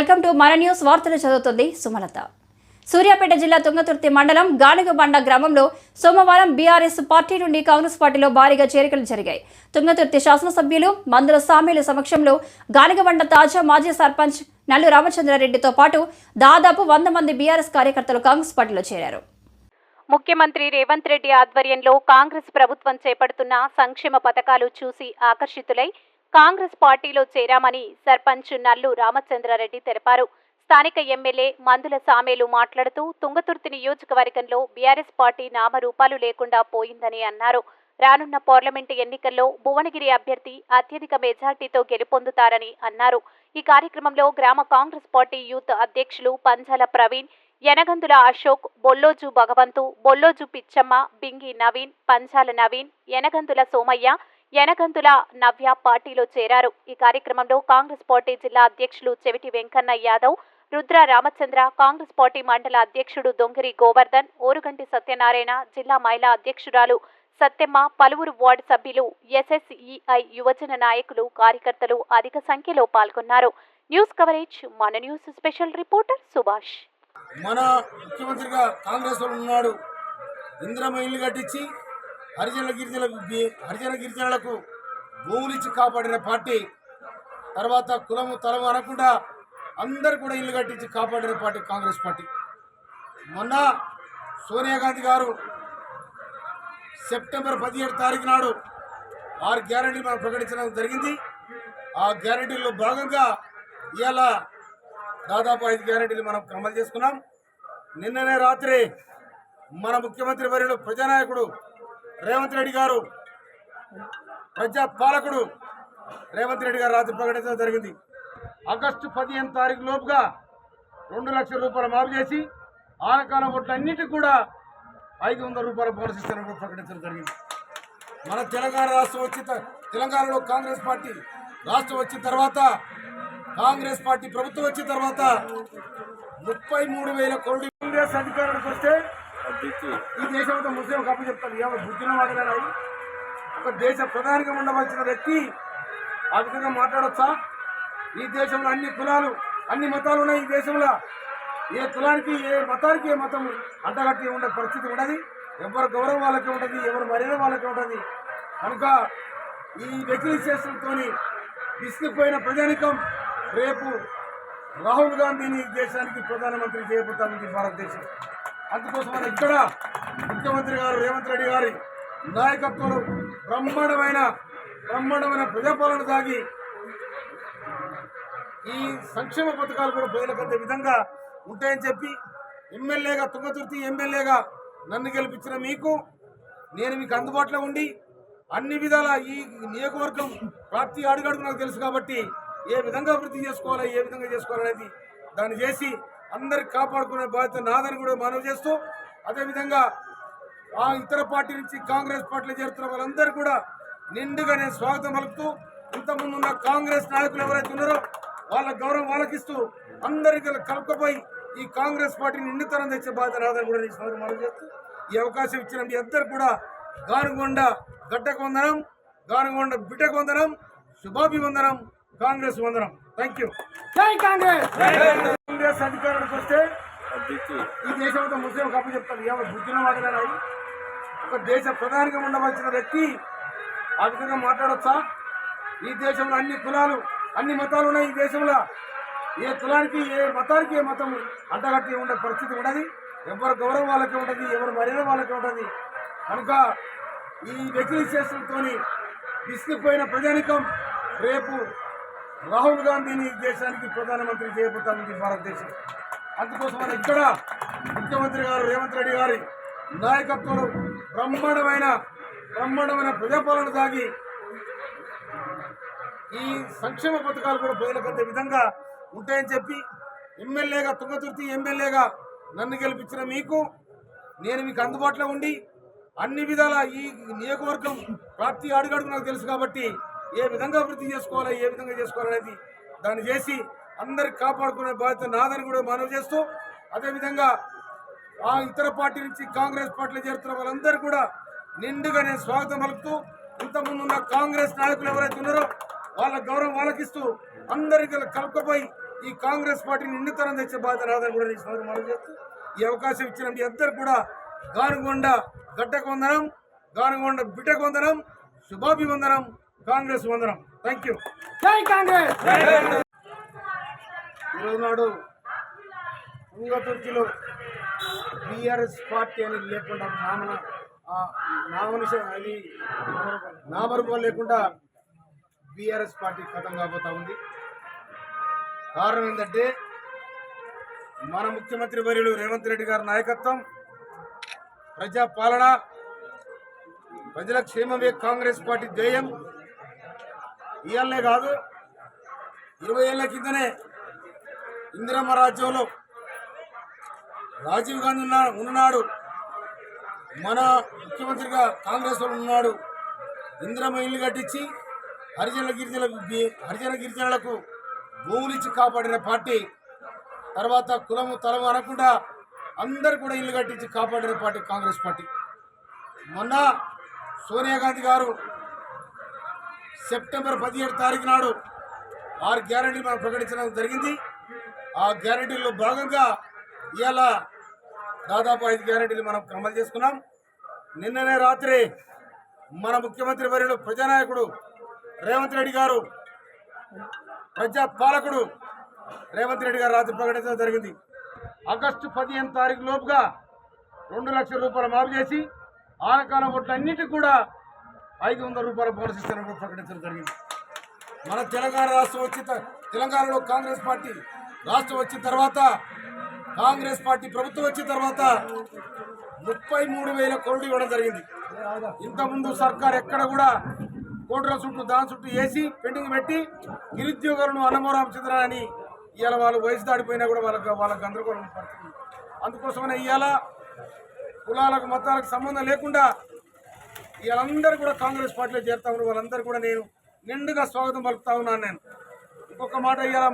Welcome to మన news వార్తలు చదువుతుంది సుమలత. సూర్యాపేట జిల్లా తుంగతుర్తి మండలం గానుగబండ గ్రామంలో సోమవారం బీఆర్ఎస్ పార్టీ నుండి కాంగ్రెస్ పార్టీలో భారీగా చేరికలు జరిగాయి. తుంగతుర్తి శాసనసభ్యులు మందుల సామీల సమక్షంలో గానుగబండ తాజా మాజీ సర్పంచ్ నల్లు రామచంద్రారెడ్డితో పాటు దాదాపు వంద మంది బీఆర్ఎస్ కార్యకర్తలు కాంగ్రెస్ పార్టీలో చేరారు. ముఖ్యమంత్రి రేవంత్ రెడ్డి ఆధ్వర్యంలో కాంగ్రెస్ ప్రభుత్వం చేపడుతున్న సంక్షేమ పథకాలు చూసి ఆకర్షితులై కాంగ్రెస్ పార్టీలో చేరామని సర్పంచ్ నల్లు రామచంద్రారెడ్డి తెలిపారు. స్థానిక ఎమ్మెల్యే మందుల సామేలు మాట్లాడుతూ తుంగతుర్తి నియోజకవర్గంలో బీఆర్ఎస్ పార్టీ నామరూపాలు లేకుండా పోయిందని అన్నారు. రానున్న పార్లమెంటు ఎన్నికల్లో భువనగిరి అభ్యర్థి అత్యధిక మెజార్టీతో గెలుపొందుతారని అన్నారు. ఈ కార్యక్రమంలో గ్రామ కాంగ్రెస్ పార్టీ యూత్ అధ్యక్షులు పంజాల ప్రవీణ్ యనగందుల అశోక్ బొల్లోజు భగవంతు బొల్లోజు పిచ్చమ్మ బింగి నవీన్ పంచాల నవీన్ యనగందుల సోమయ్య యనగంతుల నవ్య పార్టీలో చేరారు. ఈ కార్యక్రమంలో కాంగ్రెస్ పార్టీ జిల్లా అధ్యక్షులు చెవిటి వెంకన్న యాదవ్ రుద్ర రామచంద్ర కాంగ్రెస్ పార్టీ మండల అధ్యక్షుడు దొంగిరి గోవర్ధన్ ఓరుగంటి సత్యనారాయణ జిల్లా మహిళా అధ్యక్షురాలు సత్యమ్మ పలువురు వార్డు సభ్యులు ఎస్ఎస్ఈఐ యువజన నాయకులు కార్యకర్తలు అధిక సంఖ్యలో పాల్గొన్నారు. న్యూస్ కవరేజ్ మన న్యూస్ స్పెషల్ రిపోర్టర్ సుభాష్. మన ముఖ్యమంత్రిగా కాంగ్రెస్ ఉన్నాడు. ఇంద్రమ కట్టించి హరిజన గిరిజన హరిజన గిరిజనులకు భూములు ఇచ్చి కాపాడిన పార్టీ తర్వాత కులము తలము అనకుండా అందరు కూడా ఇల్లు కట్టించి కాపాడిన పార్టీ కాంగ్రెస్ పార్టీ. మొన్న సోనియా గాంధీ గారు సెప్టెంబర్ పదిహేడు తారీఖు నాడు ఆరు గ్యారంటీ మనం ప్రకటించడం జరిగింది. ఆ గ్యారంటీల్లో భాగంగా ఇవాళ దాదాపు ఐదు గ్యారెంటీలు మనం అమలు చేసుకున్నాం. నిన్ననే రాత్రి మన ముఖ్యమంత్రి వర్యుడు ప్రజానాయకుడు రేవంత్ రెడ్డి గారు ప్రజా పాలకుడు రేవంత్ రెడ్డి గారు రాత్రి ప్రకటించడం జరిగింది. ఆగస్టు పదిహేను తారీఖు లోపుగా రెండు లక్షల రూపాయలు మాఫ్ చేసి ఆనకాలం ఓట్లన్నిటికీ కూడా ఐదు వందల రూపాయల బోనస్ ఇస్తారని కూడా ప్రకటించడం జరిగింది. మన తెలంగాణ రాష్ట్రం వచ్చిన తెలంగాణలో కాంగ్రెస్ పార్టీ రాష్ట్రం వచ్చిన తర్వాత కాంగ్రెస్ పార్టీ ప్రభుత్వం వచ్చిన తర్వాత ముప్పై మూడు వేల కోడి కాంగ్రెస్ అధికారానికి వస్తే ఈ దేశం అంతా ముస్లిం కప్పు చెప్తారు ఎవరు బుద్ధిన వాడరాయి ఒక దేశ ప్రధానిగా ఉండవలసిన వ్యక్తి. ఆ విధంగా మాట్లాడొచ్చా? ఈ దేశంలో అన్ని కులాలు అన్ని మతాలు ఉన్నాయి ఈ దేశంలో. ఏ కులానికి ఏ మతానికి ఏ మతం అంటగట్టి ఉండే పరిస్థితి ఉండదు. ఎవరు గౌరవం వాళ్ళకి ఉంటుంది ఎవరి మర్యాద వాళ్ళకి ఉంటుంది కనుక ఈ వ్యక్తివిశేషంతో విసిగిపోయిన ప్రజానికం రేపు రాహుల్ గాంధీని ఈ దేశానికి ప్రధానమంత్రి చేయబోతానికి భారతదేశం. అందుకోసం మనం ఇక్కడ ముఖ్యమంత్రి గారు రేవంత్ రెడ్డి గారి నాయకత్వంలో బ్రహ్మాండమైన బ్రహ్మాండమైన ప్రజాపాలన సాగి ఈ సంక్షేమ పథకాలు కూడా ప్రజలకు అందే విధంగా ఉంటాయని చెప్పి ఎమ్మెల్యేగా తుంగతుర్తి ఎమ్మెల్యేగా నన్ను గెలిపించిన మీకు నేను మీకు అందుబాటులో ఉండి అన్ని విధాల ఈ నియోజకవర్గం ప్రతి అడుగడుగు నాకు తెలుసు కాబట్టి ఏ విధంగా అభివృద్ధి చేసుకోవాలి ఏ విధంగా చేసుకోవాలనేది దాన్ని చేసి అందరు కాపాడుకునే బాధ్యత నాదని కూడా మనవి చేస్తూ అదేవిధంగా ఆ ఇతర పార్టీ నుంచి కాంగ్రెస్ పార్టీలో చేరుతున్న వాళ్ళందరూ కూడా నిండుగా నేను స్వాగతం పలుకుతూ ఇంతకుముందు ఉన్న కాంగ్రెస్ నాయకులు ఎవరైతే ఉన్నారో వాళ్ళ గౌరవం వాళ్ళకిస్తూ అందరికీ కలుపుకపోయి ఈ కాంగ్రెస్ పార్టీని నిండుతనం తెచ్చే బాధ్యత నాదని కూడా నేను స్వాగతం మనవి చేస్తూ ఈ అవకాశం ఇచ్చిన మీ అందరు కూడా గానుగొండ గడ్డకు వందనం గానుగొండ బిడ్డకు వందనం శుభాభివందనం. కాంగ్రెస్ వందనం. థ్యాంక్ యూ జై కాంగ్రెస్! కాంగ్రెస్! అధికారులకు వస్తే ఈ దేశం అంతా ముస్లిం కప్పు చెప్తారు. ఎవరు బుద్ధిన వాడరాయి ఒక దేశ ప్రధానిగా ఉండవలసిన వ్యక్తి ఆ విధంగా మాట్లాడొచ్చా? ఈ దేశంలో అన్ని కులాలు అన్ని మతాలు ఉన్నాయి ఈ దేశంలో. ఏ కులానికి ఏ మతానికి ఏ మతం అంటగట్టి ఉండే పరిస్థితి ఉండదు. ఎవరి గౌరవం వాళ్ళకి ఉంటుంది ఎవరి మర్యాద వాళ్ళకి ఉంటుంది కనుక ఈ వ్యక్తివిశేషంతో విసిగిపోయిన ప్రజానికం రేపు రాహుల్ గాంధీని దేశానికి ప్రధానమంత్రి చేయబోతానికి భారతదేశం. అందుకోసం ఇక్కడ ముఖ్యమంత్రి గారు రేవంత్ రెడ్డి గారి నాయకత్వంలో బ్రహ్మాండమైన బ్రహ్మాండమైన ప్రజాపాలన సాగి ఈ సంక్షేమ పథకాలు కూడా ప్రజలకు విధంగా ఉంటాయని చెప్పి ఎమ్మెల్యేగా తుంగతుర్తి ఎమ్మెల్యేగా నన్ను గెలిపించిన మీకు నేను మీకు అందుబాటులో ఉండి అన్ని విధాల ఈ నియోజకవర్గం ప్రతి అడుగడుగు నాకు తెలుసు కాబట్టి ఏ విధంగా అభివృద్ధి చేసుకోవాలి ఏ విధంగా చేసుకోవాలనేది దాన్ని చేసి అందరికి కాపాడుకునే బాధ్యత నాదని కూడా మనవి చేస్తూ అదేవిధంగా ఆ ఇతర పార్టీ నుంచి కాంగ్రెస్ పార్టీలో చేరుతున్న వాళ్ళందరూ కూడా నిండుగా నేను స్వాగతం పలుకుతూ ఇంతకుముందు ఉన్న కాంగ్రెస్ నాయకులు ఎవరైతే ఉన్నారో వాళ్ళ గౌరవం వాళ్ళకిస్తూ అందరికీ కలుపుకపోయి ఈ కాంగ్రెస్ పార్టీని నిండుతనం తెచ్చే బాధ్యత రాదని కూడా నేను స్వాగతం మనం చేస్తూ ఈ అవకాశం ఇచ్చిన మీ అందరు కూడా గానుగొండ గడ్డకు వందనం గానుగొండ బిడ్డకు వందనం శుభాభివందనం. కాంగ్రెస్ వందనం. థ్యాంక్ యూ జై కాంగ్రెస్! ఈరోజు నాడు తుంగతుర్తిలో బీఆర్ఎస్ పార్టీ అని లేకుండా నామన నామనిష అది నామరూపం లేకుండా బీఆర్ఎస్ పార్టీ ఖతం కాబోతా ఉంది. కారణం ఏంటంటే మన ముఖ్యమంత్రి వర్యులు రేవంత్ రెడ్డి గారి నాయకత్వం ప్రజా పాలన ప్రజల క్షేమమే కాంగ్రెస్ పార్టీ ధ్యేయం. ఇవాళనే కాదు ఇరవై ఏళ్ళ కిందనే ఇందిరమ్మ రాజ్యంలో రాజీవ్ గాంధీ ఉన్న ఉన్నాడు మన ముఖ్యమంత్రిగా కాంగ్రెస్ వాళ్ళు ఉన్నాడు ఇందిరమ్మ ఇల్లు కట్టించి హరిజన గిరిజన హరిజన గిరిజనులకు భూములు ఇచ్చి కాపాడిన పార్టీ తర్వాత కులము తలము అనకుండా అందరు కూడా ఇల్లు కట్టించి కాపాడిన పార్టీ కాంగ్రెస్ పార్టీ. మొన్న సోనియా గాంధీ గారు సెప్టెంబర్ పదిహేడు తారీఖు నాడు ఆరు గ్యారంటీ మనం ప్రకటించడం జరిగింది. ఆ గ్యారంటీలో భాగంగా ఇవాళ దాదాపు ఐదు గ్యారంటీలు మనం అమలు చేసుకున్నాం. నిన్ననే రాత్రి మన ముఖ్యమంత్రి వర్యుడు ప్రజానాయకుడు రేవంత్ రెడ్డి గారు ప్రజా పాలకుడు రేవంత్ రెడ్డి గారు రాత్రి ప్రకటించడం జరిగింది. ఆగస్టు పదిహేను తారీఖు లోపుగా రెండు లక్షల రూపాయలు మాఫ్ చేసి ఆనకాల ఓట్లన్నిటికీ కూడా ఐదు వందల రూపాయల బోనస్ ఇస్తారని కూడా ప్రకటించడం జరిగింది. మన తెలంగాణ రాష్ట్రం వచ్చి త- తెలంగాణలో కాంగ్రెస్ పార్టీ రాష్ట్రం వచ్చిన తర్వాత కాంగ్రెస్ పార్టీ ప్రభుత్వం వచ్చిన తర్వాత ముప్పై మూడు వేల కోట్లు ఇవ్వడం జరిగింది. ఇంతకుముందు సర్కార్ ఎక్కడ కూడా కోట్ల చుట్టూ దాని చుట్టూ వేసి పెండింగ్ పెట్టి నిరుద్యోగులను అన్నమోరామ చంద్రని ఇవాళ వాళ్ళు వయసు దాడిపోయినా కూడా వాళ్ళకి వాళ్ళకి గందరగోళం పడుతుంది. అందుకోసమనే ఇవాళ కులాలకు మతాలకు సంబంధం లేకుండా వీళ్ళందరూ కూడా కాంగ్రెస్ పార్టీలో చేరుతా ఉన్నారు. వాళ్ళందరూ కూడా నేను నిండుగా స్వాగతం పలుకుతా ఉన్నాను నేను. ఇంకొక మాట ఇవాళ